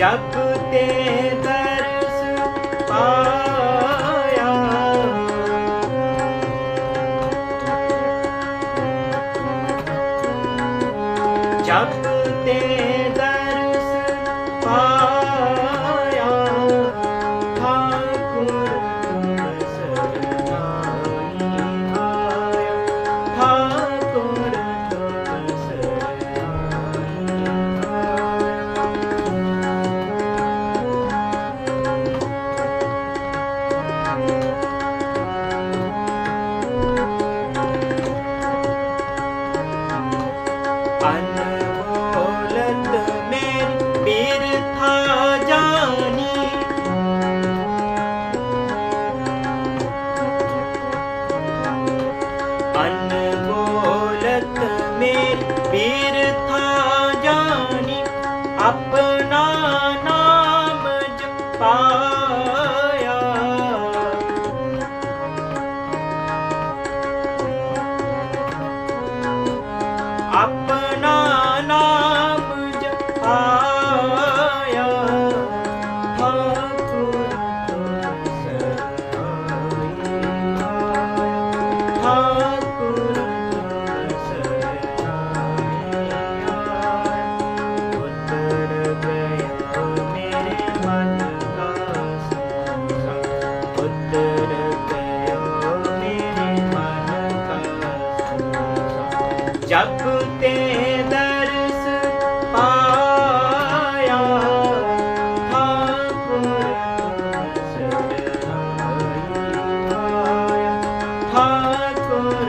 ਜਗ ਤੇ ਦਰਸ ਪਾਇਆ। ਜਗ ਤੇ ਦਰਸ ਪਾਇਆ। ਜਗਤੇ ਤੇ